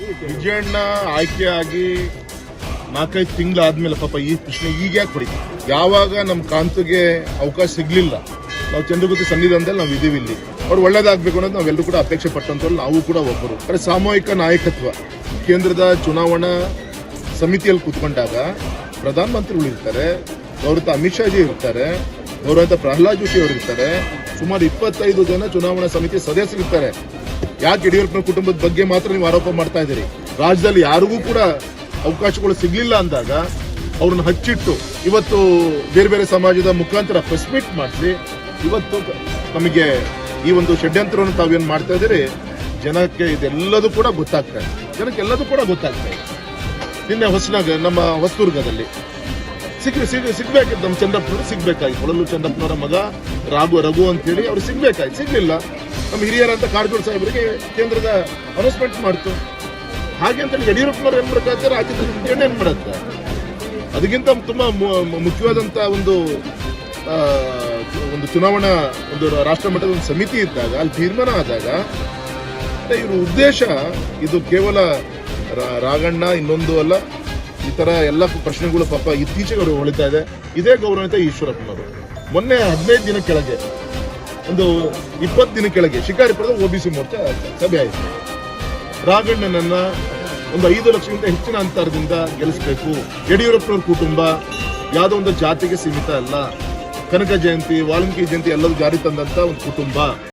ವಿಜಯಣ್ಣ ಆಗಿ ನಾಲ್ಕೈದು ತಿಂಗಳಾದ್ಮೇಲೆ ಪಾಪ ಈ ಪ್ರಶ್ನೆ ಈಗ ಯಾಕೆ ಕೊಡಿ ಯಾವಾಗ ನಮ್ಮ ಕಾಂತಿಗೆ ಅವಕಾಶ ಸಿಗ್ಲಿಲ್ಲ, ನಾವು ಚಂದ್ರಗುತ್ತಿ ಸನ್ನಿಧಾನದಲ್ಲಿ ನಾವು ಇದೀವಿ ಇಲ್ಲಿ. ಅವ್ರು ಒಳ್ಳೇದಾಗಬೇಕು ಅನ್ನೋದು ನಾವೆಲ್ಲರೂ ಕೂಡ ಅಪೇಕ್ಷೆ ಪಟ್ಟಂತವ್ರು ನಾವು ಕೂಡ ಒಬ್ಬರು. ಕಡೆ ಸಾಮೂಹಿಕ ನಾಯಕತ್ವ. ಕೇಂದ್ರದ ಚುನಾವಣಾ ಸಮಿತಿಯಲ್ಲಿ ಕೂತ್ಕೊಂಡಾಗ ಪ್ರಧಾನಮಂತ್ರಿಗಳು ಇರ್ತಾರೆ ಗೌರವ ಅಮಿತ್ ಶಾಜಿ ಇರ್ತಾರೆ ಗೌರವ ಪ್ರಹ್ಲಾದ್ ಜೋಶಿ ಅವರು ಇರ್ತಾರೆ ಸುಮಾರು ಇಪ್ಪತ್ತೈದು ಜನ ಚುನಾವಣಾ ಸಮಿತಿ ಸದಸ್ಯರಿರ್ತಾರೆ. ಯಾಕೆ ಯಡಿಯೂರಪ್ಪನ ಕುಟುಂಬದ ಬಗ್ಗೆ ಮಾತ್ರ ನೀವು ಆರೋಪ ಮಾಡ್ತಾ ಇದ್ದೀರಿ? ರಾಜ್ಯದಲ್ಲಿ ಯಾರಿಗೂ ಕೂಡ ಅವಕಾಶಗಳು ಸಿಗಲಿಲ್ಲ ಅಂದಾಗ ಅವ್ರನ್ನ ಹಚ್ಚಿಟ್ಟು ಇವತ್ತು ಬೇರೆ ಬೇರೆ ಸಮಾಜದ ಮುಖಾಂತರ ಫೆಸ್ಮಿಟ್ ಮೀಟ್ ಮಾಡಿಸಿ ಇವತ್ತು ನಮಗೆ ಈ ಒಂದು ಷಡ್ಯಂತ್ರವನ್ನು ತಾವೇನು ಮಾಡ್ತಾ ಇದ್ದೀರಿ? ಜನಕ್ಕೆ ಇದೆಲ್ಲದೂ ಕೂಡ ಗೊತ್ತಾಗ್ತಾ ಇದೆ ಜನಕ್ಕೆ ಎಲ್ಲದೂ ಕೂಡ ಗೊತ್ತಾಗ್ತಾ ಇದೆ ನಿನ್ನೆ ಹೊಸನಾಗ ನಮ್ಮ ಹೊಸದುರ್ಗದಲ್ಲಿ ಸಿಗ್ ಸಿಗ್ ಸಿಗ್ಬೇಕಿತ್ತು ನಮ್ಮ ಚಂದ್ರಪ್ಪನವ್ರು ಸಿಗ್ಬೇಕಾಯ್ತು ಹೊಳಲು ಚಂದ್ರಪ್ಪನವರ ಮಗ ರಾಘು, ರಘು ಅಂತೇಳಿ ಅವ್ರು ಸಿಗ್ಬೇಕಾಯ್ತು ಸಿಗ್ಲಿಲ್ಲ. ನಮ್ಮ ಹಿರಿಯರಂತ ಕಾರಜೋಳ ಸಾಹೇಬರಿಗೆ ಕೇಂದ್ರದ ಅನೌನ್ಸ್ಮೆಂಟ್ ಮಾಡ್ತು. ಹಾಗೆ ಅಂತ ಯಡಿಯೂರಪ್ಪನವ್ರು ಏನ್ ಮಾಡ್ತಾರೆ ರಾಜ್ಯದಲ್ಲಿ ಮುಖ್ಯಣ್ಣ ಏನ್ ಮಾಡುತ್ತೆ? ಅದಕ್ಕಿಂತ ತುಂಬಾ ಮುಖ್ಯವಾದಂತ ಒಂದು ಒಂದು ಚುನಾವಣಾ, ಒಂದು ರಾಷ್ಟ್ರ ಮಟ್ಟದ ಒಂದು ಸಮಿತಿ ಇದ್ದಾಗ, ಅಲ್ಲಿ ತೀರ್ಮಾನ ಆದಾಗ, ಇವ್ರ ಉದ್ದೇಶ ಇದು ಕೇವಲ ರಾಗಣ್ಣ ಇನ್ನೊಂದು ಅಲ್ಲ, ಈ ತರ ಎಲ್ಲ ಪ್ರಶ್ನೆಗಳು ಪಾಪ ಇತ್ತೀಚೆಗೆ ಅವರು ಹೊಳಿತಾ ಇದೆ. ಇದೇ ಗೌರವಿತ ಈಶ್ವರಪ್ಪನವರು. ಮೊನ್ನೆ ಹದಿನೈದು ದಿನ ಕೆಳಗೆ ಒಂದು ಇಪ್ಪತ್ತು ದಿನ ಕೆಳಗೆ, ಶಿಕಾರಿಪುರದ ಸಿ ಮೋರ್ಚಾ ಸಭೆ ಆಯಿತು. ರಾಘಣ್ಣನನ್ನ ಒಂದು ಐದು ಲಕ್ಷಕ್ಕಿಂತ ಹೆಚ್ಚಿನ ಅಂತರದಿಂದ ಗೆಲ್ಲಿಸಬೇಕು. ಯಡಿಯೂರಪ್ಪನವ್ರ ಕುಟುಂಬ ಯಾವುದೋ ಒಂದು ಜಾತಿಗೆ ಸೀಮಿತ ಅಲ್ಲ. ಕನಕ ಜಯಂತಿ, ವಾಲ್ಮೀಕಿ ಜಯಂತಿ ಎಲ್ಲರೂ ಜಾರಿ ತಂದಂತ ಒಂದು ಕುಟುಂಬ.